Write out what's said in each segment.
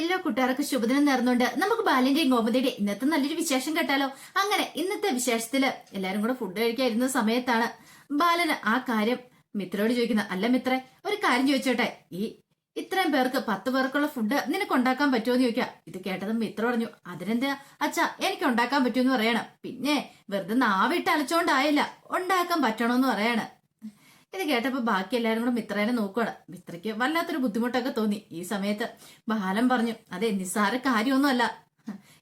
എല്ലാ കൂട്ടുകാർക്ക് ശുഭദിനം നേർന്നുകൊണ്ട് നമുക്ക് ബാലിന്റെയും ഗോമതിയുടെ ഇന്നത്തെ നല്ലൊരു വിശേഷം കേട്ടാലോ? അങ്ങനെ ഇന്നത്തെ വിശേഷത്തിൽ എല്ലാരും കൂടെ ഫുഡ് കഴിക്കാതിരുന്ന സമയത്താണ് ബാലന് ആ കാര്യം മിത്രയോട് ചോദിക്കുന്നത്. അല്ല മിത്ര ഒരു കാര്യം ചോദിച്ചോട്ടെ? ഈ ഇത്രയും പേർക്ക് പത്ത് പേർക്കുള്ള ഫുഡ് നിനക്ക് ഉണ്ടാക്കാൻ പറ്റുമോ എന്ന് ചോദിക്കാം. ഇത് കേട്ടത് മിത്ര പറഞ്ഞു അതിനെന്താ അച്ഛാ എനിക്ക് ഉണ്ടാക്കാൻ പറ്റുമെന്ന് പറയണം. പിന്നെ വെറുതെ നാവിട്ട് അലച്ചോണ്ടായില്ല. ഉണ്ടാക്കാൻ പറ്റണോന്ന് പറയാണ്. ഇത് കേട്ടപ്പോ ബാക്കി എല്ലാരും കൂടെ മിത്രേനെ നോക്കുവാണ്. മിത്രയ്ക്ക് വല്ലാത്തൊരു ബുദ്ധിമുട്ടൊക്കെ തോന്നി. ഈ സമയത്ത് ബാലം പറഞ്ഞു അതെ നിസ്സാര കാര്യമൊന്നുമല്ല.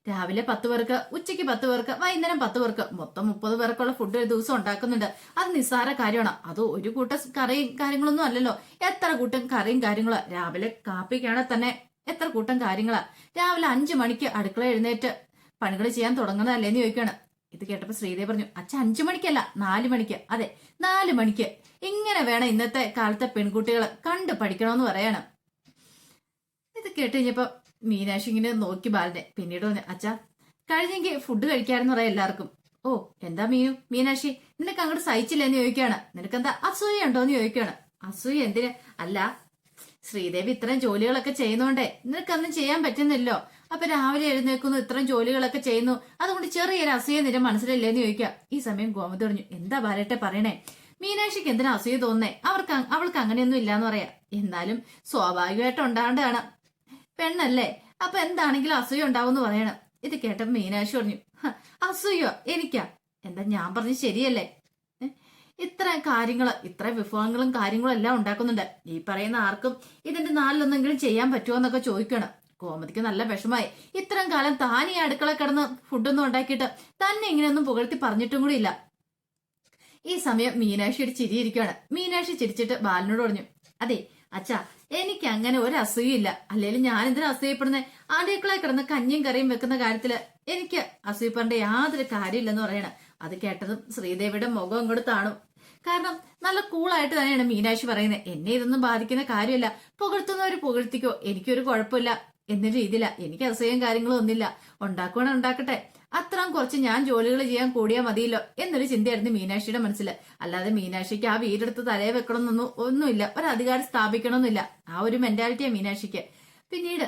രാവിലെ പത്ത് പേർക്ക് ഉച്ചയ്ക്ക് പത്ത് പേർക്ക് വൈകുന്നേരം പത്ത് പേർക്ക് മൊത്തം മുപ്പത് പേർക്കുള്ള ഫുഡ് ഒരു ദിവസം ഉണ്ടാക്കുന്നുണ്ട്. അത് നിസ്സാര കാര്യമാണ്. അത് ഒരു കൂട്ടം കറിയും കാര്യങ്ങളൊന്നും അല്ലല്ലോ. എത്ര കൂട്ടം കറിയും കാര്യങ്ങളും. രാവിലെ കാപ്പിക്കാണെ തന്നെ എത്ര കൂട്ടം കാര്യങ്ങളാ. രാവിലെ അഞ്ചു മണിക്ക് അടുക്കള എഴുന്നേറ്റ് പണികൾ ചെയ്യാൻ തുടങ്ങുന്നതല്ലേന്ന് ചോദിക്കുകയാണ് ഇത് കേട്ടപ്പോ ശ്രീദേവി പറഞ്ഞു അച്ഛ അഞ്ചു മണിക്കല്ല നാലു മണിക്ക്. അതെ നാലു മണിക്ക്. ഇങ്ങനെ വേണം ഇന്നത്തെ കാലത്തെ പെൺകുട്ടികളെ കണ്ടു പഠിക്കണമെന്ന് പറയണം. ഇത് കേട്ട് കഴിഞ്ഞപ്പോ മീനാക്ഷി ഇങ്ങനെ നോക്കി ബാലനെ. പിന്നീട് പറഞ്ഞു അച്ഛാ കഴിഞ്ഞെങ്കിൽ ഫുഡ് കഴിക്കാരെന്ന് പറയാം എല്ലാവർക്കും. ഓ എന്താ മീനു? മീനാക്ഷി നിനക്ക് അങ്ങോട്ട് സഹിച്ചില്ല എന്ന് ചോദിക്കുകയാണ്. നിനക്കെന്താ അസൂയ ഉണ്ടോ എന്ന് ചോദിക്കുകയാണ്. അസൂയ എന്തിന്? അല്ല ശ്രീദേവി ഇത്രയും ജോലികളൊക്കെ ചെയ്യുന്നോണ്ടേ നിനക്കൊന്നും ചെയ്യാൻ പറ്റുന്നില്ലോ? അപ്പൊ രാവിലെ എഴുന്നേൽക്കുന്നു ഇത്രയും ജോലികളൊക്കെ ചെയ്യുന്നു. അതുകൊണ്ട് ചെറിയൊരു അസൂയ നിര മനസ്സിലല്ലേന്ന് ചോദിക്കാം ഈ സമയം ഗോമതി പറഞ്ഞു എന്താ ബാലേട്ടെ പറയണേ? മീനാക്ഷിക്ക് എന്തിനാ അസൂയ തോന്നേ അവർക്ക് അവൾക്ക് അങ്ങനെയൊന്നും ഇല്ലാന്ന് പറയാ. എന്നാലും സ്വാഭാവികമായിട്ട് ഉണ്ടാണ്ടാണ് പെണ്ണല്ലേ? അപ്പൊ എന്താണെങ്കിലും അസൂയ ഉണ്ടാവും പറയണം. ഇത് കേട്ടപ്പോ മീനാക്ഷി പറഞ്ഞു "ഹ, അസൂയോ? എനിക്കാ? എന്താ ഞാൻ പറഞ്ഞ ശരിയല്ലേ? ഇത്ര കാര്യങ്ങൾ ഇത്ര വിഭവങ്ങളും കാര്യങ്ങളും എല്ലാം ഉണ്ടാക്കുന്നുണ്ട്. ഈ പറയുന്ന ആർക്കും ഇതിന്റെ നാലിലൊന്നെങ്കിലും ചെയ്യാൻ പറ്റുമോ എന്നൊക്കെ ചോദിക്കണം. കോമതിക്ക് നല്ല വിഷമായി ഇത്രയും കാലം താൻ ഈ അടുക്കള കിടന്ന് ഫുഡൊന്നും ഉണ്ടാക്കിയിട്ട് തന്നെ ഇങ്ങനെയൊന്നും പുകഴ്ത്തി പറഞ്ഞിട്ടും കൂടി ഇല്ല. ഈ സമയം മീനാക്ഷിയുടെ ചിരിയിരിക്കുകയാണ് മീനാക്ഷി ചിരിച്ചിട്ട് ബാലനോട് പറഞ്ഞു അതെ അച്ഛാ എനിക്ക് അങ്ങനെ ഒരു അസൂയില്ല അല്ലെങ്കിൽ ഞാൻ എന്തിനാ അസൂയപ്പെടുന്നത് അടുക്കളയിൽ കിടന്ന് കഞ്ഞിയും കറിയും വെക്കുന്ന കാര്യത്തിൽ എനിക്ക് അസൂയപ്പെടേണ്ട യാതൊരു കാര്യമില്ലെന്ന് പറയണം. അത് കേട്ടതും ശ്രീദേവിയുടെ മുഖം ഇങ്ങോട്ട് താണു. കാരണം നല്ല കൂളായിട്ട് തന്നെയാണ് മീനാക്ഷി പറയുന്നത്. എന്നെ ഇതൊന്നും ബാധിക്കുന്ന കാര്യമല്ല. പുകഴ്ത്തുന്നവർ പുകഴ്ത്തിക്കോ. എനിക്കൊരു കുഴപ്പമില്ല. എന്ന രീതിയില. എനിക്ക് അസഹ്യം കാര്യങ്ങളും ഒന്നില്ല ഉണ്ടാക്കുവാണ് ഉണ്ടാക്കട്ടെ. അത്രയും കുറച്ച് ഞാൻ ജോലികൾ ചെയ്യാൻ കൂടിയാൽ മതിയല്ലോ എന്നൊരു ചിന്തയായിരുന്നു മീനാക്ഷിയുടെ മനസ്സിൽ അല്ലാതെ മീനാക്ഷിക്ക് ആ വീടെടുത്ത് തലയെ വെക്കണമെന്നൊന്നും ഒന്നുമില്ല. ഒരു അധികാരം സ്ഥാപിക്കണമെന്നില്ല. ആ ഒരു മെന്റാലിറ്റിയാ മീനാക്ഷിക്ക്. പിന്നീട്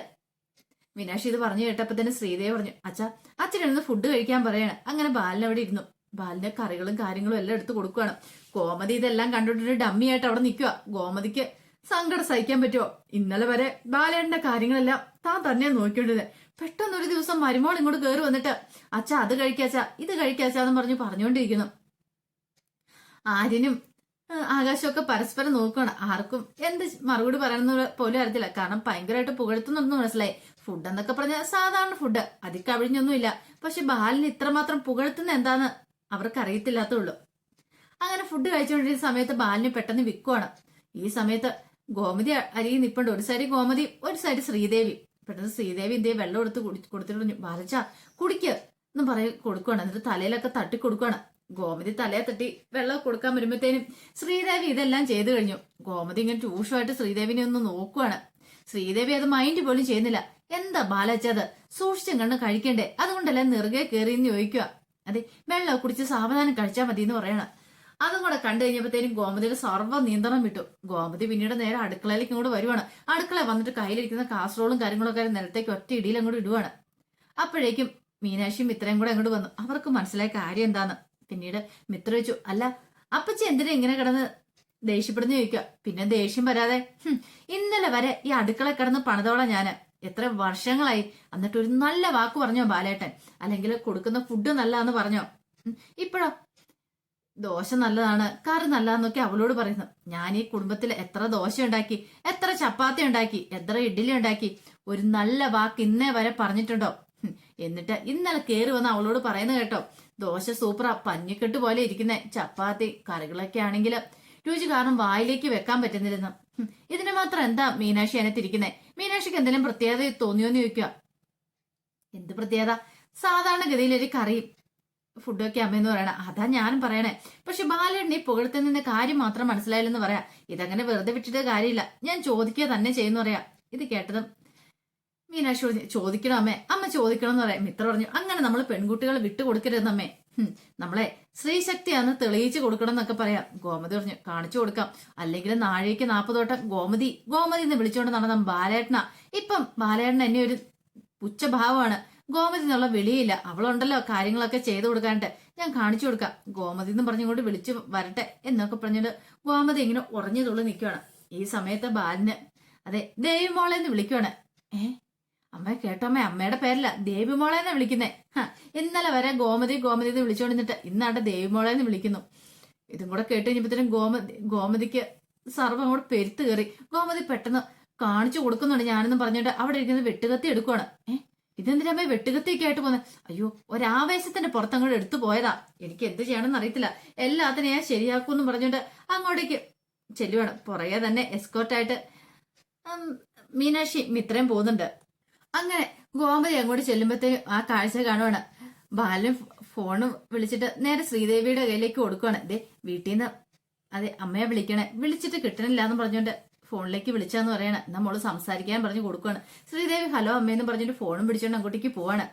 മീനാക്ഷി ഇത് പറഞ്ഞു കേട്ടപ്പോ തന്നെ ശ്രീദേവ് പറഞ്ഞു അച്ഛാ അച്ഛനിരുന്ന് ഫുഡ് കഴിക്കാൻ പറയാണ്. അങ്ങനെ ബാലൻ അവിടെ ഇരുന്നു. ബാലിന് കറികളും കാര്യങ്ങളും എല്ലാം എടുത്തു കൊടുക്കുകയാണ് ഗോമതി ഇതെല്ലാം കണ്ടിട്ടൊരു ഡമ്മിയായിട്ട് അവിടെ നിൽക്കുക ഗോമതിക്ക് സങ്കടം സഹിക്കാൻ പറ്റുമോ ഇന്നലെ വരെ ബാലേട്ടന്റെ കാര്യങ്ങളെല്ലാം താൻ തന്നെ നോക്കിക്കൊണ്ടിരുന്നത് പെട്ടെന്ന് ഒരു ദിവസം മരുമോൾ ഇങ്ങോട്ട് കയറി വന്നിട്ട് അച്ഛ അത് കഴിക്കാച്ച ഇത് കഴിക്കാച്ചാന്ന് പറഞ്ഞ് പറഞ്ഞുകൊണ്ടിരിക്കുന്നു. ആര്യനും ആകാശമൊക്കെ പരസ്പരം നോക്കുകയാണ് ആർക്കും എന്ത് മറുപടി പറയണമെന്ന് പോലും അറിയത്തില്ല. കാരണം ഭയങ്കരമായിട്ട് പുകഴ്ത്തുന്നുണ്ടെന്ന് മനസ്സിലായി. ഫുഡ് എന്നൊക്കെ പറഞ്ഞാൽ സാധാരണ ഫുഡ് അതിൽ കവിഞ്ഞൊന്നുമില്ല പക്ഷെ ബാലിന് ഇത്രമാത്രം പുകഴ്ത്തുന്ന എന്താന്ന് അവർക്ക് അറിയത്തില്ലാത്തുള്ളൂ അങ്ങനെ ഫുഡ് കഴിച്ചുകൊണ്ടിരിക്കുന്ന സമയത്ത് ബാലിന് പെട്ടെന്ന് വിൽക്കുവാണ്. ഈ സമയത്ത് ഗോമതി അരിയിൽ നിപ്പുണ്ട്. ഒരു സൈഡ് ഗോമതി ഒരു സൈഡ് ശ്രീദേവി. പെട്ടെന്ന് ശ്രീദേവി എന്തേ വെള്ളം എടുത്ത് കുടി കൊടുത്തിട്ട് പറഞ്ഞു ബാലച്ച കുടിക്ക് എന്ന് പറയും കൊടുക്കുവാണ്. എന്നിട്ട് തലയിലൊക്കെ തട്ടി കൊടുക്കുവാണ്. ഗോമതി തലയെ തട്ടി വെള്ളം കൊടുക്കാൻ വരുമ്പോഴത്തേനും ശ്രീദേവി ഇതെല്ലാം ചെയ്തു കഴിഞ്ഞു. ഗോമതി ഇങ്ങനെ ട്യൂഷമായിട്ട് ശ്രീദേവിനെ ഒന്ന് നോക്കുവാണ്. ശ്രീദേവി അത് മൈൻഡ് പോലും ചെയ്യുന്നില്ല. എന്താ ബാലച്ചത് സൂക്ഷിച്ചും കണ്ണ് കഴിക്കണ്ടേ? അതുകൊണ്ടല്ലേ നെറുകെ കയറിയെന്ന് ചോദിക്കുക അതെ വെള്ളം കുടിച്ച് സാവധാനം കഴിച്ചാൽ മതി എന്ന് പറയണം. അതും കൂടെ കണ്ടു കഴിഞ്ഞപ്പോഴത്തേനും ഗോമതിയുടെ സർവ നിയന്ത്രണം വിട്ടു. ഗോമതി പിന്നീട് നേരെ അടുക്കളയിലേക്ക് ഇങ്ങോട്ട് വരുവാണ്. അടുക്കള വന്നിട്ട് കയ്യിലിരിക്കുന്ന കാസറോളും കാര്യങ്ങളൊക്കെ നിലത്തേക്ക് ഒറ്റ ഇടിയിൽ അങ്ങോട്ട് ഇടുവാണ്. അപ്പോഴേക്കും മീനാക്ഷിയും മിത്രയും കൂടെ അങ്ങോട്ട് വന്നു. അവർക്ക് മനസ്സിലായ കാര്യം എന്താന്ന്. പിന്നീട് മിത്ര വെച്ചു അല്ല അപ്പച്ചി എന്തിനാ ഇങ്ങനെ കിടന്ന് ദേഷ്യപ്പെടുന്ന ചോദിക്കുക? പിന്നെ ദേഷ്യം വരാതെ. "ഹും, ഇന്നലെ വരെ ഈ അടുക്കള കിടന്ന് പണിതോളാം ഞാൻ. എത്ര വർഷങ്ങളായി. എന്നിട്ട് ഒരു നല്ല വാക്ക് പറഞ്ഞോ ബാലേട്ടൻ? അല്ലെങ്കിൽ കൊടുക്കുന്ന ഫുഡ് നല്ലതാന്ന് പറഞ്ഞോ? ഇപ്പോഴോ? ദോശ നല്ലതാണ് കറി നല്ലതാന്നൊക്കെ അവളോട് പറയുന്നു. ഞാൻ ഈ കുടുംബത്തിൽ എത്ര ദോശ ഉണ്ടാക്കി എത്ര ചപ്പാത്തി ഉണ്ടാക്കി എത്ര ഇഡ്ഡലി ഉണ്ടാക്കി ഒരു നല്ല വാക്ക് ഇന്നേ വരെ പറഞ്ഞിട്ടുണ്ടോ? എന്നിട്ട് ഇന്നലെ കേറി വന്ന് അവളോട് പറയുന്നത് കേട്ടോ ദോശ സൂപ്പറാ പഞ്ഞിക്കെട്ട് പോലെ ഇരിക്കുന്നേ ചപ്പാത്തി കറികളൊക്കെ ആണെങ്കിൽ രുചി കാരണം വായിലേക്ക് വെക്കാൻ പറ്റുന്നില്ലെന്ന്. ഇതിന് മാത്രം എന്താ മീനാക്ഷി അതിനകത്തിരിക്കുന്നേ മീനാക്ഷിക്ക് എന്തെങ്കിലും പ്രത്യേകത തോന്നിയോന്ന് ചോദിക്കുക. എന്ത് പ്രത്യേകത? സാധാരണഗതിയിൽ ഒരു കറിയും ഫുഡൊക്കെ അമ്മയെന്ന് പറയണ. അതാ ഞാനും പറയണേ. പക്ഷെ ബാലണ്ണി പുകഴ്ത്തുന്നതിന്റെ കാര്യം മാത്രം മനസ്സിലായില്ലെന്ന് പറയാ. ഇതങ്ങനെ വെറുതെ വിട്ടിട്ട് കാര്യമില്ല. ഞാൻ ചോദിക്കുക തന്നെ ചെയ്യുന്നു പറയാ. ഇത് കേട്ടതും മീനാക്ഷി പറഞ്ഞു ചോദിക്കണം അമ്മേ. അമ്മ ചോദിക്കണം എന്ന് പറയാം. മിത്ര പറഞ്ഞു അങ്ങനെ നമ്മൾ പെൺകുട്ടികളെ വിട്ടുകൊടുക്കരുതെന്നമ്മേ നമ്മളെ സ്ത്രീശക്തിയാന്ന് തെളിയിച്ചു കൊടുക്കണം എന്നൊക്കെ പറയാം. ഗോമതി പറഞ്ഞു കാണിച്ചു കൊടുക്കാം. അല്ലെങ്കിൽ നാഴേക്ക് നാൽപ്പതോട്ടം ഗോമതി ഗോമതി എന്ന് വിളിച്ചുകൊണ്ട് നടന്ന ബാലേട്ടന. ഇപ്പം ബാലേട്ടൻ എന്നെ ഒരു പുച്ഛഭാവമാണ്. ഗോമതി എന്നുള്ള വിളിയില്ല. അവളുണ്ടല്ലോ കാര്യങ്ങളൊക്കെ ചെയ്തു കൊടുക്കാണ്ട് ഞാൻ കാണിച്ചു കൊടുക്കാം. ഗോമതി എന്ന് പറഞ്ഞുകൊണ്ട് വിളിച്ചു വരട്ടെ എന്നൊക്കെ പറഞ്ഞിട്ട് ഗോമതി ഇങ്ങനെ ഉറഞ്ഞു തുള്ളി നിൽക്കുകയാണ് ഈ സമയത്ത് ബാലിന് അതെ ദേവിമോളെ എന്ന് വിളിക്കുവാണ്. ഏ? അമ്മ. കേട്ടോമ്മേ അമ്മയുടെ പേരല്ല ദേവിമോളെന്ന് വിളിക്കുന്നേ. ഇന്നലെ വരെ ഗോമതി ഗോമതി എന്ന് വിളിച്ചോണ്ടിരുന്നിട്ട് ഇന്നാണ്ട് ദേവിമോളെന്ന് വിളിക്കുന്നു. ഇതും കൂടെ കേട്ട് കഴിഞ്ഞപ്പോഴത്തേനും ഗോമതി ഗോമതിക്ക് സർവം കൂടെ പെരുത്ത് കയറി. ഗോമതി പെട്ടെന്ന് കാണിച്ചു കൊടുക്കുന്നുണ്ട് ഞാനെന്നും പറഞ്ഞിട്ട് അവിടെ ഇരിക്കുന്നത് വെട്ടുകത്തി എടുക്കുവാണ്. ഏഹ് ഇതെന്തിനാ വെട്ടുകത്തിയൊക്കെ ആയിട്ട് പോന്നെ? അയ്യോ ഒരാവേശത്തിന്റെ പുറത്തങ്ങോട്ട് എടുത്തു പോയതാ. എനിക്ക് എന്ത് ചെയ്യണമെന്ന് അറിയത്തില്ല. എല്ലാത്തിനും ഞാൻ ശരിയാക്കൂന്ന് പറഞ്ഞിട്ട് അങ്ങോട്ടേക്ക് ചെല്ലുവാണ്. പുറകെ തന്നെ എസ്കോർട്ടായിട്ട് മീനാക്ഷി മിത്രയും പോകുന്നുണ്ട്. അങ്ങനെ ഗോമതി അങ്ങോട്ട് ചെല്ലുമ്പോഴത്തേക്കും ആ കാഴ്ച കാണുവാണ്. ബാലൻ ഫോണ് വിളിച്ചിട്ട് നേരെ ശ്രീദേവിയുടെ കയ്യിലേക്ക് കൊടുക്കുവാണ്. ദേ വീട്ടിൽ നിന്ന് അതെ അമ്മയെ വിളിക്കണേ. വിളിച്ചിട്ട് കിട്ടണില്ല എന്ന് പറഞ്ഞുകൊണ്ട് ഫോണിലേക്ക് വിളിച്ചാന്ന് പറയണേ. മോൾ സംസാരിക്കാൻ പറഞ്ഞു കൊടുക്കുവാണ്. ശ്രീദേവി ഹലോ അമ്മയെന്ന് പറഞ്ഞിട്ട് ഫോണും പിടിച്ചോണ്ട് അങ്ങോട്ടേക്ക് പോവാണ്.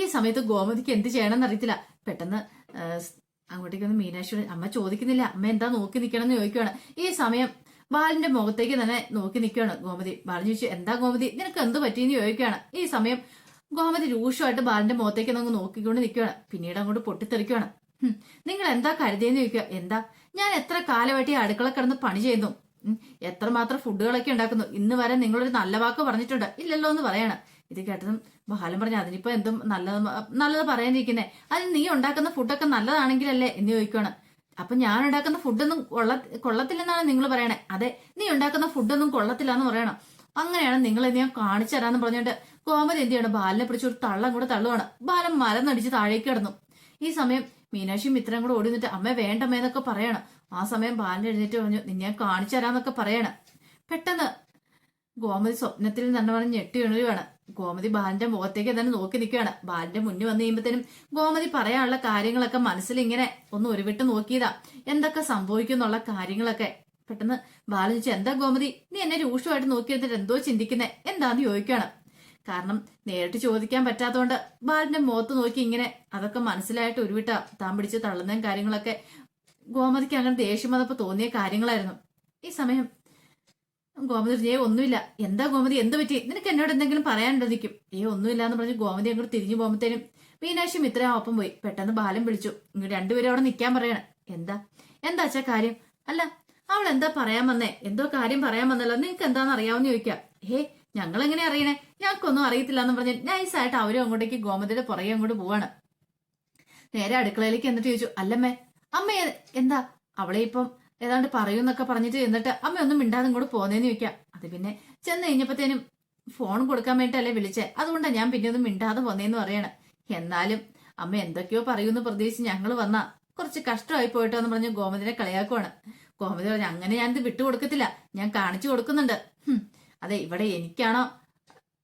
ഈ സമയത്ത് ഗോമതിക്ക് എന്ത് ചെയ്യണമെന്ന് അറിയത്തില്ല. പെട്ടെന്ന് അങ്ങോട്ടേക്ക് ഒന്ന് മീനാക്ഷി അമ്മ ചോദിക്കുന്നില്ല. അമ്മ എന്താ നോക്കി നിൽക്കണം എന്ന് ചോദിക്കുവാണ്. ഈ സമയം ബാലിന്റെ മുഖത്തേക്ക് തന്നെ നോക്കി നിൽക്കുകയാണ് ഗോമതി. ബാലൻ ചോദിച്ചു എന്താ ഗോമതി? നിനക്ക് എന്ത് പറ്റിയെന്ന് ചോദിക്കുകയാണ്. ഈ സമയം ഗോമതി രൂക്ഷമായിട്ട് ബാലിന്റെ മുഖത്തേക്ക് അങ്ങ് നോക്കിക്കൊണ്ട് നിൽക്കുകയാണ്. പിന്നീട് അങ്ങോട്ട് പൊട്ടിത്തെറിക്കുകയാണ്. നിങ്ങൾ എന്താ കരുതിയെന്ന് ചോദിക്കുക? എന്താ? ഞാൻ എത്ര കാലമായിട്ട് ഈ അടുക്കള കിടന്ന് പണി ചെയ്യുന്നു? എത്ര എത്രമാത്രം ഫുഡുകളൊക്കെ ഉണ്ടാക്കുന്നു? ഇന്ന് വരെ നിങ്ങളൊരു നല്ല വാക്ക് പറഞ്ഞിട്ടുണ്ട്. ഇല്ലല്ലോ എന്ന് പറയാണ്. ഇത് കേട്ടതും ബാലം പറഞ്ഞു അതിനിപ്പോ എന്തും നല്ലത് നല്ലത് പറയാനിരിക്കുന്നേ. അതിന് നീ ഉണ്ടാക്കുന്ന ഫുഡൊക്കെ നല്ലതാണെങ്കിലല്ലേ? എന്ന് ചോദിക്കുകയാണ്. അപ്പൊ ഞാൻ ഉണ്ടാക്കുന്ന ഫുഡൊന്നും കൊള്ള കൊള്ളത്തില്ലെന്നാണ് നിങ്ങൾ പറയണേ. അതെ നീ ഉണ്ടാക്കുന്ന ഫുഡൊന്നും കൊള്ളത്തില്ലാന്ന് പറയണം. അങ്ങനെയാണ് നിങ്ങൾ ഞാൻ കാണിച്ചു തരാന്ന് പറഞ്ഞിട്ട് കോമതി എന്ത് ചെയ്യണം? ബാലിനെ പിടിച്ച് ഒരു തള്ളം കൂടെ തള്ളുവാണ്. ബാലൻ മലന്നടിച്ച് താഴേക്ക് കിടന്നു. ഈ സമയം മീനാക്ഷിയും മിത്രം കൂടെ ഓടി നിന്നിട്ട് അമ്മ വേണ്ടമ്മേന്നൊക്കെ പറയാണ്. ആ സമയം ബാലൻ എഴുന്നേറ്റ് പറഞ്ഞു നിന്നെ കാണിച്ചു തരാന്നൊക്കെ പറയാണ്. പെട്ടെന്ന് ഗോമതി സ്വപ്നത്തിൽ തന്നെ പറഞ്ഞ് ഞെട്ടി ഉണരുവാണ് ഗോമതി ബാലന്റെ മുഖത്തേക്ക് തന്നെ നോക്കി നിൽക്കുകയാണ്. ബാലന്റെ മുന്നിൽ വന്നു കഴിയുമ്പോഴത്തേനും ഗോമതി പറയാനുള്ള കാര്യങ്ങളൊക്കെ മനസ്സിൽ ഇങ്ങനെ ഒന്ന് ഒരുവിട്ട് നോക്കിയതാ. എന്തൊക്കെ സംഭവിക്കും എന്നുള്ള കാര്യങ്ങളൊക്കെ. പെട്ടെന്ന് ബാലൻ ചോദിച്ചു എന്താ ഗോമതി? നീ എന്നെ രൂക്ഷമായിട്ട് നോക്കിയെന്നിട്ട് എന്തോ ചിന്തിക്കുന്നേ? എന്താന്ന് ചോദിക്കുകയാണ്. കാരണം നേരിട്ട് ചോദിക്കാൻ പറ്റാത്തതുകൊണ്ട് ബാലന്റെ മുഖത്ത് നോക്കി ഇങ്ങനെ അതൊക്കെ മനസ്സിലായിട്ട് ഉരുവിട്ട. താൻ പിടിച്ച് തള്ളുന്നതും കാര്യങ്ങളൊക്കെ ഗോമതിക്ക് അങ്ങനെ ദേഷ്യം തോന്നിയ കാര്യങ്ങളായിരുന്നു. ഈ സമയം ഗോമതി ഏ ഒന്നുമില്ല. എന്താ ഗോമതി? എന്ത് പറ്റി? നിനക്ക് എന്നോട് എന്തെങ്കിലും പറയാനുണ്ടോ നിൽക്കും ഏ ഒന്നുമില്ല എന്ന് പറഞ്ഞ് ഗോമതി അങ്ങോട്ട് തിരിഞ്ഞു പോകുമ്പോഴത്തേനും മീനാക്ഷി മിത്ര ഒപ്പം പോയി. പെട്ടെന്ന് ബാലം വിളിച്ചു. ഇങ്ങോട്ട് രണ്ടുപേരും അവിടെ നിൽക്കാൻ പറയണേ. എന്താ? എന്താ അച്ഛാ കാര്യം? അല്ല അവൾ എന്താ പറയാൻ വന്നേ? എന്തോ കാര്യം പറയാൻ വന്നല്ലോ. നിനക്ക് എന്താന്ന് അറിയാവുന്ന ചോദിക്കാം. ഹേ ഞങ്ങൾ എങ്ങനെ അറിയണേ? ഞങ്ങൾക്കൊന്നും അറിയത്തില്ല എന്ന് പറഞ്ഞ് നൈസായിട്ട് അവരും അങ്ങോട്ടേക്ക് ഗോമതിയുടെ പുറകെ അങ്ങോട്ട് പോവാണ്. നേരെ അടുക്കളയിലേക്ക് എന്നിട്ട് ചോദിച്ചു അല്ലമ്മേ അമ്മ എന്താ? അവളെ ഇപ്പം ഏതാണ്ട് പറയൂന്നൊക്കെ പറഞ്ഞിട്ട് എന്നിട്ട് അമ്മ ഒന്നും മിണ്ടാതെ ഇങ്ങോട്ട് പോന്നേന്ന് ചോദിക്കാം. അത് പിന്നെ ചെന്ന് കഴിഞ്ഞപ്പത്തേനും ഫോൺ കൊടുക്കാൻ വേണ്ടിട്ടല്ലേ വിളിച്ചേ. അതുകൊണ്ടാണ് ഞാൻ പിന്നെ ഒന്നും മിണ്ടാതെ പോന്നേന്ന് പറയണ. എന്നാലും അമ്മ എന്തൊക്കെയോ പറയൂന്ന് പ്രതീക്ഷിച്ച് ഞങ്ങൾ വന്ന കുറച്ച് കഷ്ടമായി പോയിട്ടോ എന്ന് പറഞ്ഞ് ഗോമതിനെ കളിയാക്കുവാണ്. ഗോമതി പറഞ്ഞു അങ്ങനെ ഞാനിത് വിട്ടുകൊടുക്കത്തില്ല. ഞാൻ കാണിച്ചു കൊടുക്കുന്നുണ്ട്. അതെ ഇവിടെ എനിക്കാണോ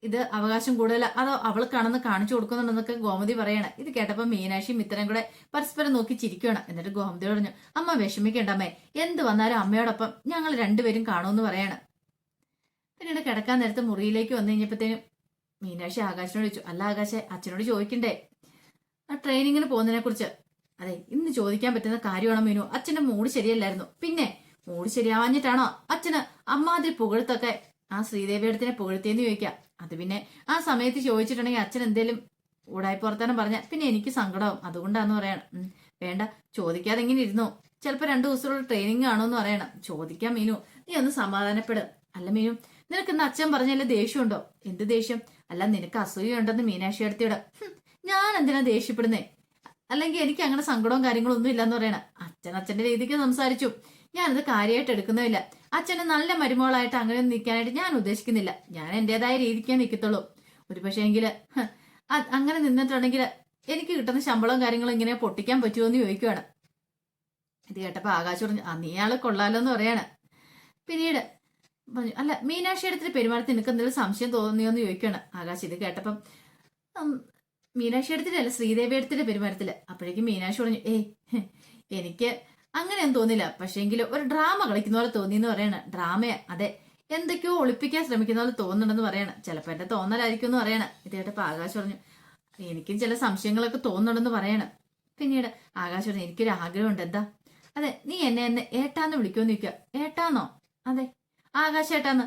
ഇത് അവകാശം കൂടുതൽ അതോ അവൾക്കാണെന്ന് കാണിച്ചു കൊടുക്കുന്നുണ്ടെന്നൊക്കെ ഗോമതി പറയണേ. ഇത് കേട്ടപ്പോ മീനാക്ഷിയും ഇത്തരം കൂടെ പരസ്പരം നോക്കി ചിരിക്കുകയാണ്. എന്നിട്ട് ഗോമതി പറഞ്ഞു അമ്മ വിഷമിക്കേണ്ട അമ്മേ. എന്ത് വന്നാലും അമ്മയോടൊപ്പം ഞങ്ങൾ രണ്ടുപേരും കാണുമെന്ന് പറയാണ്. പിന്നീട് കിടക്കാൻ നേരത്തെ മുറിയിലേക്ക് വന്നു കഴിഞ്ഞപ്പോഴത്തേനും മീനാക്ഷി ആകാശിനോട് ചോദിച്ചു അല്ല ആകാശെ അച്ഛനോട് ചോദിക്കണ്ടേ? ആ ട്രെയിനിങ്ങിന് പോകുന്നതിനെ കുറിച്ച് അതെ ഇന്ന് ചോദിക്കാൻ പറ്റുന്ന കാര്യമാണോ മീനു? അച്ഛന്റെ മൂഡ് ശരിയല്ലായിരുന്നു. പിന്നെ മൂഡ് ശരിയാവാഞ്ഞിട്ടാണോ അച്ഛന് അമ്മാതിരി പുകഴ്ത്തൊക്കെ ആ ശ്രീദേവിയുടെ പുകഴ്ത്തിയെന്ന് ചോദിക്കാം? അത് പിന്നെ ആ സമയത്ത് ചോദിച്ചിട്ടുണ്ടെങ്കിൽ അച്ഛൻ എന്തേലും ഊടായി പുറത്താനും പറഞ്ഞ പിന്നെ എനിക്ക് സങ്കടമാവും അതുകൊണ്ടാന്ന് പറയണം. വേണ്ട. ചോദിക്കാതെ ഇങ്ങനെ ഇരുന്നു. ചിലപ്പോ രണ്ടു ദിവസമുള്ള ട്രെയിനിങ് ആണോന്ന് പറയണം. ചോദിക്കാം മീനു. നീ ഒന്ന് സമാധാനപ്പെട്. അല്ല മീനു നിനക്ക് ഇന്ന് അച്ഛൻ പറഞ്ഞല്ലേ ദേഷ്യമുണ്ടോ? എന്ത് ദേഷ്യം? അല്ല നിനക്ക് അസൂയുണ്ടെന്ന് മീനാക്ഷി അടുത്തിയുടെ ഞാൻ എന്തിനാ ദേഷ്യപ്പെടുന്നേ? അല്ലെങ്കിൽ എനിക്ക് അങ്ങനെ സങ്കടവും കാര്യങ്ങളും ഒന്നും ഇല്ലെന്ന് പറയണം. അച്ഛൻ അച്ഛന്റെ രീതിക്ക് സംസാരിച്ചു. ഞാനത് കാര്യമായിട്ട് എടുക്കുന്നുമില്ല അച്ഛന് നല്ല മരുമോളായിട്ട് അങ്ങനെ നിൽക്കാനായിട്ട് ഞാൻ ഉദ്ദേശിക്കുന്നില്ല. ഞാൻ എന്റേതായ രീതിക്കേ നിൽക്കത്തുള്ളൂ. ഒരു പക്ഷേ അ- അങ്ങനെ നിന്നിട്ടുണ്ടെങ്കിൽ എനിക്ക് കിട്ടുന്ന ശമ്പളവും കാര്യങ്ങളും ഇങ്ങനെ പൊട്ടിക്കാൻ പറ്റുമോ എന്ന് ചോദിക്കുവാണ്. ഇത് കേട്ടപ്പോ ആകാശ് പറഞ്ഞു ആ നീ ആൾ കൊള്ളാലോ എന്ന് പറയാണ്. പിന്നീട് പറഞ്ഞു അല്ല മീനാക്ഷി എടുത്തിട്ട് പെരുമാറത്തിൽ നിനക്ക് എന്തെങ്കിലും സംശയം തോന്നിയോ എന്ന് ചോദിക്കുകയാണ് ആകാശ് ഇത് കേട്ടപ്പം മീനാക്ഷി എടുത്തിട്ടല്ല ശ്രീദേവി എടുത്തിട്ട് പെരുമാറത്തിൽ അപ്പോഴേക്കും മീനാക്ഷി പറഞ്ഞു ഏയ് എനിക്ക് അങ്ങനെയൊന്നും തോന്നില്ല പക്ഷേങ്കിൽ ഒരു ഡ്രാമ കളിക്കുന്ന പോലെ തോന്നി എന്ന് പറയണ. ഡ്രാമയെ അതെ എന്തൊക്കെയോ ഒളിപ്പിക്കാൻ ശ്രമിക്കുന്ന പോലെ തോന്നുന്നുണ്ടെന്ന് പറയണം. ചിലപ്പോ എന്റെ തോന്നലായിരിക്കും എന്ന് പറയണം. ഇത് കേട്ടപ്പോ ആകാശ് പറഞ്ഞു എനിക്കും ചില സംശയങ്ങളൊക്കെ തോന്നുന്നുണ്ടെന്ന് പറയണം. പിന്നീട് ആകാശ് പറഞ്ഞു എനിക്കൊരു ആഗ്രഹമുണ്ട്. എന്താ? അതെ നീ എന്നെ എന്നെ ഏട്ടാന്ന് വിളിക്കുമെന്ന് ചോദിക്കുക ഏട്ടാന്നോ? അതെ. ആകാശ് ഏട്ടാന്ന്.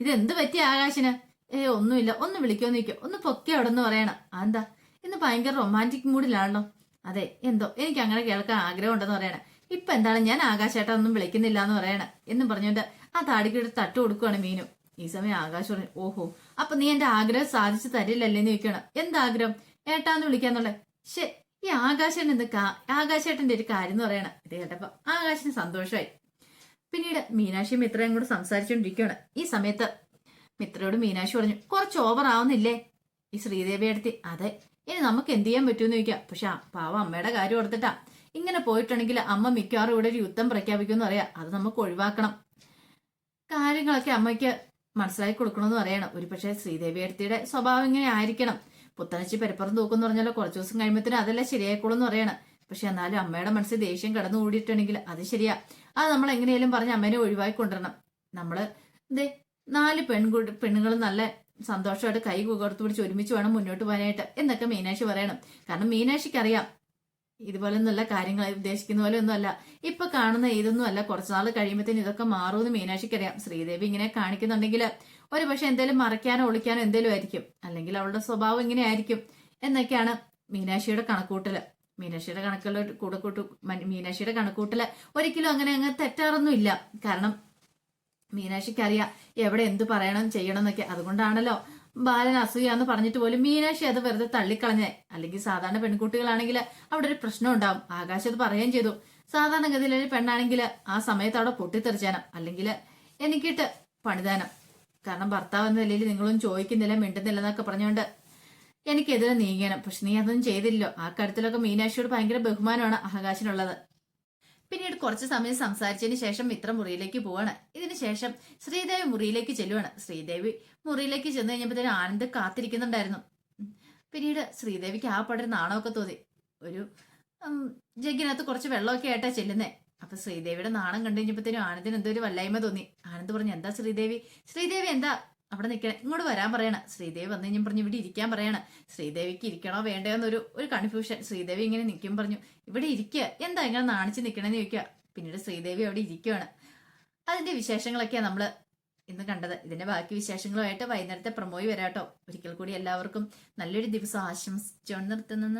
ഇത് ഇതെന്ത് പറ്റി ആകാശിന്? ഏ ഒന്നുമില്ല. ഒന്ന് വിളിക്കുമെന്ന് ചോദിക്കുക ഒന്ന് പൊക്കി അവിടെ നിന്ന് പറയണം. അതെന്താ? ഇന്ന് ഭയങ്കര റൊമാന്റിക് മൂഡിലാണല്ലോ അതെ എന്തോ എനിക്ക് അങ്ങനെ കേൾക്കാൻ ആഗ്രഹം ഉണ്ടെന്ന് പറയണം. ഇപ്പൊ എന്താണ്? ഞാൻ ആകാശേട്ടാ ഒന്നും വിളിക്കുന്നില്ല എന്ന് പറയണ. എന്നും പറഞ്ഞുകൊണ്ട് ആ താടിക്കൊരു തട്ട് കൊടുക്കുവാണ് മീനു. ഈ സമയം ആകാശ് പറഞ്ഞു ഓഹോ അപ്പൊ നീ എന്റെ ആഗ്രഹം സാധിച്ചു തരില്ലല്ലേ എന്ന് ചോദിക്കണം എന്താഗ്രഹം? ഏട്ടാന്ന് വിളിക്കാന്നുള്ള. ശേ ഈ ആകാശൻ എന്ത് ആകാശേട്ടന്റെ ഒരു കാര്യം എന്ന് പറയണം. ഇത് കേട്ടപ്പോ ആകാശിന് സന്തോഷമായി. പിന്നീട് മീനാക്ഷി മിത്രയും കൂടെ സംസാരിച്ചുകൊണ്ടിരിക്കുകയാണ് ഈ സമയത്ത് മിത്രയോട് മീനാക്ഷി പറഞ്ഞു കുറച്ച് ഓവർ ആവുന്നില്ലേ? ഈ ശ്രീദേവി അടുത്ത് അതെ ഇനി നമുക്ക് എന്ത് ചെയ്യാൻ പറ്റുമെന്ന് ചോദിക്കാം. പക്ഷെ പാവം അമ്മയുടെ കാര്യം ഓർത്തിട്ടാ. ഇങ്ങനെ പോയിട്ടുണ്ടെങ്കിൽ അമ്മ മിക്കവാറും ഇവിടെ ഒരു യുദ്ധം പ്രഖ്യാപിക്കുമെന്ന് പറയാം. അത് നമുക്ക് ഒഴിവാക്കണം. കാര്യങ്ങളൊക്കെ അമ്മയ്ക്ക് മനസ്സിലാക്കി കൊടുക്കണമെന്ന് പറയണം. ഒരു പക്ഷേ ശ്രീദേവി അടുത്തിയുടെ സ്വഭാവം ഇങ്ങനെ ആയിരിക്കണം. പുത്തനച്ചി പെരപ്പുറം തൂക്കെന്ന് പറഞ്ഞാലോ കുറച്ച് ദിവസം കഴിയുമ്പോഴത്തേനും അതെല്ലാം ശരിയായിക്കോളും എന്ന് പറയണം. പക്ഷെ എന്നാലും അമ്മയുടെ മനസ്സിൽ ദേഷ്യം കടന്നു കൂടിയിട്ടുണ്ടെങ്കിൽ അത് ശരിയാ. അത് നമ്മൾ എങ്ങനെയാലും പറഞ്ഞ് അമ്മേനെ ഒഴിവാക്കി കൊണ്ടുവരണം. നമ്മൾ ദേ നാല് പെൺകു പെണ്ണുങ്ങൾ നല്ല സന്തോഷമായിട്ട് കൈ കുകർത്ത് പിടിച്ച് ഒരുമിച്ച് വേണം മുന്നോട്ട് പോകാനായിട്ട് എന്നൊക്കെ മീനാക്ഷി പറയണം. കാരണം മീനാക്ഷിക്ക് അറിയാം ഇതുപോലെ നല്ല കാര്യങ്ങൾ ഉദ്ദേശിക്കുന്ന പോലെ ഒന്നുമല്ല. ഇപ്പൊ കാണുന്ന ഇതൊന്നും അല്ല. കുറച്ചു നാൾ കഴിയുമ്പോഴത്തേന് ഇതൊക്കെ മാറുമെന്ന് മീനാക്ഷിക്ക് അറിയാം ശ്രീദേവി ഇങ്ങനെ കാണിക്കുന്നുണ്ടെങ്കിൽ ഒരു പക്ഷെ എന്തെങ്കിലും മറയ്ക്കാനോ ഒളിക്കാനോ എന്തെങ്കിലും ആയിരിക്കും. അല്ലെങ്കിൽ അവളുടെ സ്വഭാവം ഇങ്ങനെ ആയിരിക്കും എന്നൊക്കെയാണ് മീനാക്ഷിയുടെ കണക്കൂട്ടൽ. മീനാക്ഷിയുടെ കണക്കുള്ള കൂടെ കൂട്ട് മീനാക്ഷിയുടെ കണക്കൂട്ടൽ ഒരിക്കലും അങ്ങനെ അങ്ങ് തെറ്റാറൊന്നും ഇല്ല കാരണം മീനാക്ഷിക്കറിയാം എവിടെ എന്ത് പറയണം ചെയ്യണം എന്നൊക്കെ. അതുകൊണ്ടാണല്ലോ ബാലൻ അസൂയാന്ന് പറഞ്ഞിട്ട് പോലും മീനാക്ഷി അത് വെറുതെ തള്ളിക്കളഞ്ഞേ അല്ലെങ്കിൽ സാധാരണ പെൺകുട്ടികളാണെങ്കിൽ അവിടെ ഒരു പ്രശ്നം ഉണ്ടാവും. ആകാശ് അത് പറയുകയും ചെയ്തു. സാധാരണഗതിയിൽ ഒരു പെണ്ണാണെങ്കിൽ ആ സമയത്ത് അവിടെ പൊട്ടിത്തെറിച്ചാനം അല്ലെങ്കിൽ എനിക്കിട്ട് പണിതാനം. കാരണം ഭർത്താവ് എന്ന നിലയിൽ നിങ്ങളൊന്നും ചോദിക്കുന്നില്ല മിണ്ടുന്നില്ല എന്നൊക്കെ പറഞ്ഞുകൊണ്ട് എനിക്കെതിരെ നീങ്ങണം. പക്ഷെ നീ അതൊന്നും ചെയ്തില്ലല്ലോ. ആ കാര്യത്തിലൊക്കെ മീനാക്ഷിയോട് ഭയങ്കര ബഹുമാനമാണ് ആകാശിനുള്ളത്. പിന്നീട് കുറച്ച് സമയം സംസാരിച്ചതിന് ശേഷം മിത്ര മുറിയിലേക്ക് പോവാണ്. ഇതിന് ശേഷം ശ്രീദേവി മുറിയിലേക്ക് ചെല്ലുവാണ്. ശ്രീദേവി മുറിയിലേക്ക് ചെന്ന് കഴിഞ്ഞപ്പോഴത്തേനും ആനന്ദ് കാത്തിരിക്കുന്നുണ്ടായിരുന്നു. പിന്നീട് ശ്രീദേവിക്ക് ആ പടരുന്ന നാണമൊക്കെ തോന്നി. ഒരു ജഗ്ഗിനകത്ത് കുറച്ച് വെള്ളമൊക്കെ ആയിട്ടാ ചെല്ലുന്നേ. അപ്പൊ ശ്രീദേവിയുടെ നാണം കണ്ടു കഴിഞ്ഞപ്പോഴത്തേനും ആനന്ദിന് എന്തോ ഒരു വല്ലായ്മ തോന്നി. ആനന്ദ് പറഞ്ഞു എന്താ ശ്രീദേവി? ശ്രീദേവി എന്താ? അവിടെ നിൽക്കണേ. ഇങ്ങോട്ട് വരാൻ പറയണ. ശ്രീദേവി വന്നു കഴിഞ്ഞാൽ പറഞ്ഞു ഇവിടെ ഇരിക്കാൻ പറയണ. ശ്രീദേവിക്ക് ഇരിക്കണോ വേണ്ടയോ എന്നൊരു ഒരു കൺഫ്യൂഷൻ ശ്രീദേവി ഇങ്ങനെ നിൽക്കും പറഞ്ഞു ഇവിടെ ഇരിക്കുക എന്താ ഇങ്ങനെ നാണിച്ച് നിൽക്കണമെന്ന് ചോദിക്കുക. പിന്നീട് ശ്രീദേവി അവിടെ ഇരിക്കുകയാണ് അതിന്റെ വിശേഷങ്ങളൊക്കെയാണ് നമ്മൾ ഇന്ന് കണ്ടത്. ഇതിന്റെ ബാക്കി വിശേഷങ്ങളുമായിട്ട് വൈകുന്നേരത്തെ പ്രമോയി വരാട്ടോ. ഒരിക്കൽ കൂടി എല്ലാവർക്കും നല്ലൊരു ദിവസം ആശംസിച്ചുകൊണ്ട് നിർത്തുന്നു.